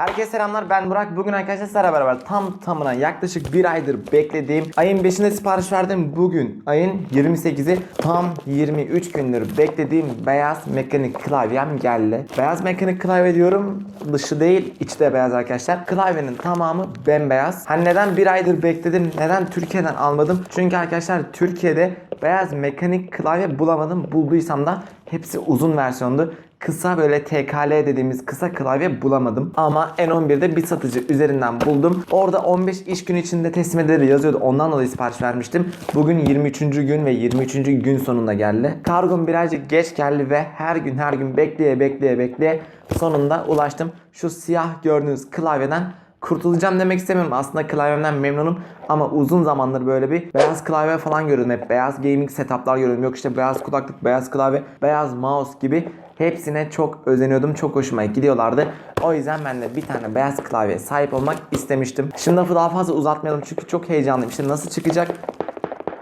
Herkese selamlar ben Burak. Bugün arkadaşlar beraber tam tamına yaklaşık bir aydır beklediğim ayın 5'inde sipariş verdim. Bugün ayın 28'i tam 23 gündür beklediğim beyaz mekanik klavyem geldi. Beyaz mekanik klavye diyorum dışı değil içi de beyaz arkadaşlar. Klavyenin tamamı bembeyaz. Hani neden bir aydır bekledim neden Türkiye'den almadım? Çünkü arkadaşlar Türkiye'de beyaz mekanik klavye bulamadım. Bulduysam da hepsi uzun versiyondu kısa böyle TKL dediğimiz kısa klavye bulamadım. Ama N11'de bir satıcı üzerinden buldum. Orada 15 iş günü içinde teslim edilir yazıyordu. Ondan dolayı sipariş vermiştim. Bugün 23. gün ve 23. gün sonunda geldi. Kargom birazcık geç geldi ve her gün her gün bekleye bekleye bekleye sonunda ulaştım. Şu siyah gördüğünüz klavyeden kurtulacağım demek istemiyorum. Aslında klavyemden memnunum ama uzun zamandır böyle bir beyaz klavye falan görüyordum. Hep beyaz gaming setuplar görüyordum. Yok işte beyaz kulaklık, beyaz klavye, beyaz mouse gibi hepsine çok özeniyordum. Çok hoşuma gidiyorlardı. O yüzden ben de bir tane beyaz klavyeye sahip olmak istemiştim. Şimdi lafı daha fazla uzatmayalım çünkü çok heyecanlıyım. İşte nasıl çıkacak?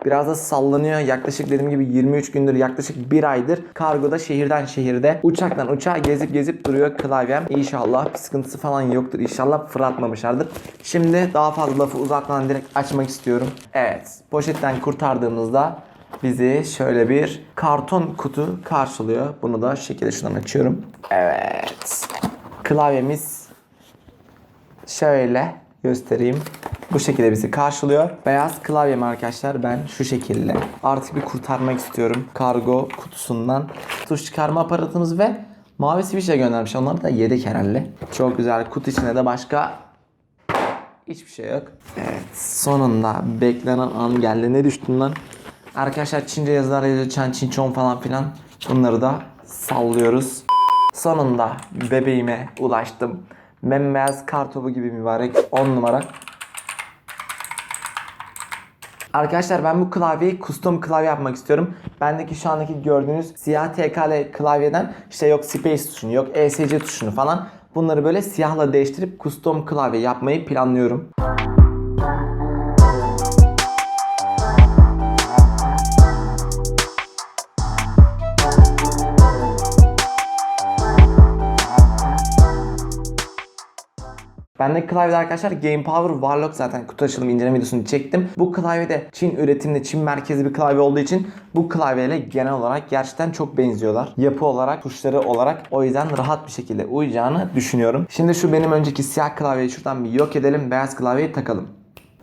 Biraz da sallanıyor. Yaklaşık dediğim gibi 23 gündür, yaklaşık bir aydır kargoda şehirden şehirde, uçaktan uçağa gezip gezip duruyor klavyem. İnşallah bir sıkıntısı falan yoktur. İnşallah fırlatmamışlardır. Şimdi daha fazla lafı uzatmadan direkt açmak istiyorum. Evet, poşetten kurtardığımızda bizi şöyle bir karton kutu karşılıyor. Bunu da şu şekilde şuradan açıyorum. Evet. Klavyemiz şöyle göstereyim. Bu şekilde bizi karşılıyor. Beyaz klavyem arkadaşlar ben şu şekilde. Artık bir kurtarmak istiyorum kargo kutusundan. Tuş çıkarma aparatımız ve mavi switch göndermiş. Onlar da yedek herhalde. Çok güzel. Kutu içinde de başka hiçbir şey yok. Evet sonunda beklenen an geldi. Ne düştün lan? Arkadaşlar Çince yazılar yazıyor. Çan, Çinçon falan filan. Bunları da sallıyoruz. Sonunda bebeğime ulaştım. Bembeyaz kartopu gibi mübarek 10 numara. Arkadaşlar ben bu klavyeyi custom klavye yapmak istiyorum. Bendeki şu andaki gördüğünüz siyah TKL klavyeden işte yok space tuşunu yok ESC tuşunu falan bunları böyle siyahla değiştirip custom klavye yapmayı planlıyorum. Bende klavyede arkadaşlar Game Power Warlock zaten kutu açılımı inceleme videosunu çektim. Bu klavyede Çin üretimli, Çin merkezli bir klavye olduğu için bu klavyeyle genel olarak gerçekten çok benziyorlar. Yapı olarak, tuşları olarak o yüzden rahat bir şekilde uyacağını düşünüyorum. Şimdi şu benim önceki siyah klavyeyi şuradan bir yok edelim. Beyaz klavyeyi takalım.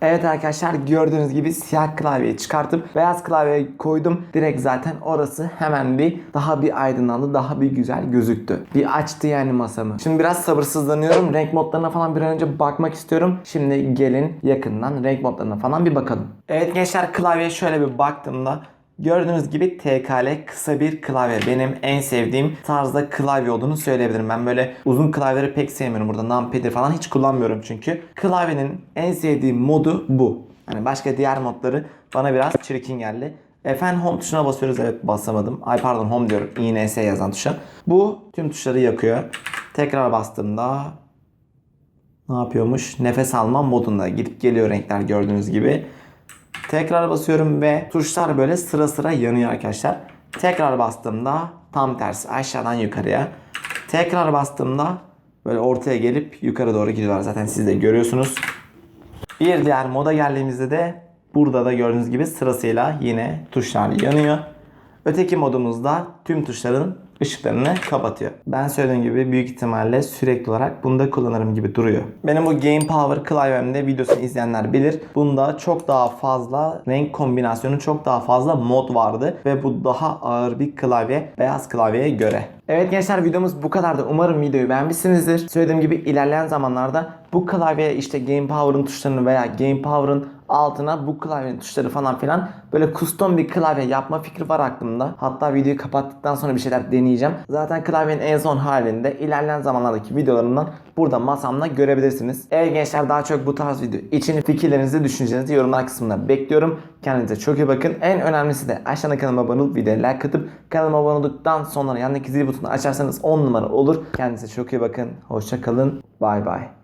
Evet arkadaşlar gördüğünüz gibi siyah klavyeyi çıkartıp beyaz klavyeyi koydum. Direkt zaten orası hemen bir daha bir aydınlandı. Daha bir güzel gözüktü. Bir açtı yani masamı. Şimdi biraz sabırsızlanıyorum. Renk modlarına falan bir an önce bakmak istiyorum. Şimdi gelin yakından renk modlarına falan bir bakalım. Evet gençler klavyeye şöyle bir baktığımda Gördüğünüz gibi TKL kısa bir klavye. Benim en sevdiğim tarzda klavye olduğunu söyleyebilirim. Ben böyle uzun klavyeleri pek sevmiyorum. Burada numpad'dir falan hiç kullanmıyorum çünkü. Klavyenin en sevdiğim modu bu. Yani başka diğer modları bana biraz çirkin geldi. Efendim home tuşuna basıyoruz. Evet basamadım. Ay pardon home diyorum. INS yazan tuşa. Bu tüm tuşları yakıyor. Tekrar bastığımda ne yapıyormuş? Nefes alma modunda gidip geliyor renkler gördüğünüz gibi. Tekrar basıyorum ve tuşlar böyle sıra sıra yanıyor arkadaşlar. Tekrar bastığımda tam tersi aşağıdan yukarıya. Tekrar bastığımda böyle ortaya gelip yukarı doğru gidiyorlar. Zaten siz de görüyorsunuz. Bir diğer moda geldiğimizde de burada da gördüğünüz gibi sırasıyla yine tuşlar yanıyor. Öteki modumuzda tüm tuşların ışıklarını kapatıyor. Ben söylediğim gibi büyük ihtimalle sürekli olarak bunu da kullanırım gibi duruyor. Benim bu Game Power klavyemde videosunu izleyenler bilir. Bunda çok daha fazla renk kombinasyonu, çok daha fazla mod vardı ve bu daha ağır bir klavye beyaz klavyeye göre. Evet gençler videomuz bu kadardı. Umarım videoyu beğenmişsinizdir. Söylediğim gibi ilerleyen zamanlarda bu klavye işte Game Power'ın tuşlarını veya Game Power'ın altına bu klavyenin tuşları falan filan böyle custom bir klavye yapma fikri var aklımda. Hatta videoyu kapattıktan sonra bir şeyler deneyeceğim. Zaten klavyenin en son halinde ilerleyen zamanlardaki videolarımdan burada masamda görebilirsiniz. Eğer gençler daha çok bu tarz video için fikirlerinizi, düşüncelerinizi yorumlar kısmında bekliyorum. Kendinize çok iyi bakın. En önemlisi de aşağıda kanalıma abone olup videoya like atıp kanalıma abone olduktan sonra yanındaki zil butonunu açarsanız 10 numara olur. Kendinize çok iyi bakın. Hoşça kalın. Bay bay.